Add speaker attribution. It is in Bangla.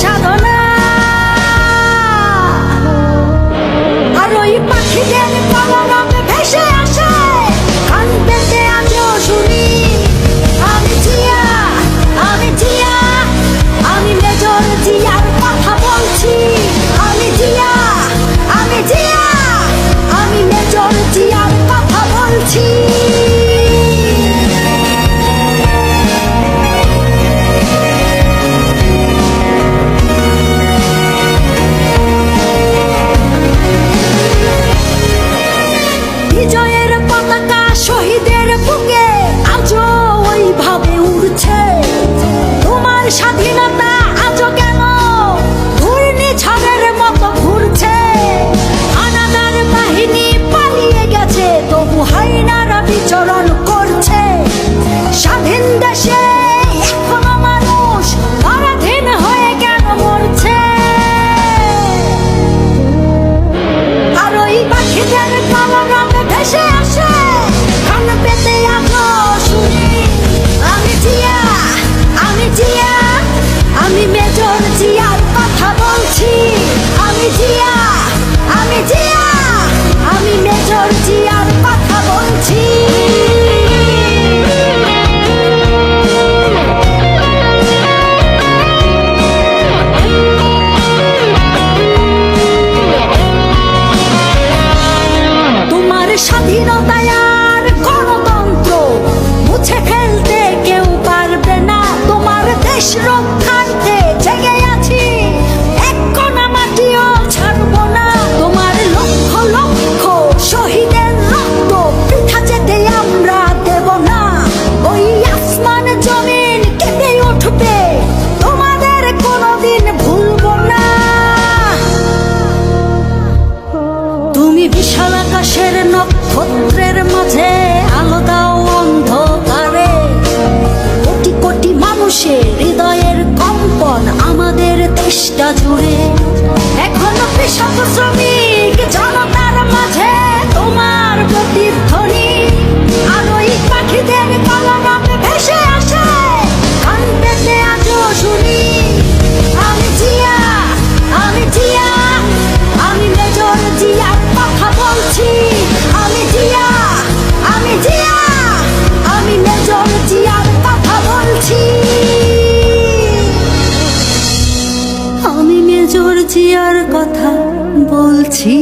Speaker 1: সাধনা জিয়া! আমি তোমার স্বাধীনতায় আর গণতন্ত্র মুছে ফেলতে কেউ পারবে না। তোমার দেশ খুশিতে তোমাদের কোনোদিন ভুলব না। তুমি বিশাল আকাশের নক্ষত্রের মাঝে আলো অন্ধকারে। কোটি কোটি মানুষের হৃদয়ের কম্পন আমাদের দেশটা জুড়ে। এখনও কৃষক শ্রমিক, জনতা জর্জিয়ার কথা বলছি।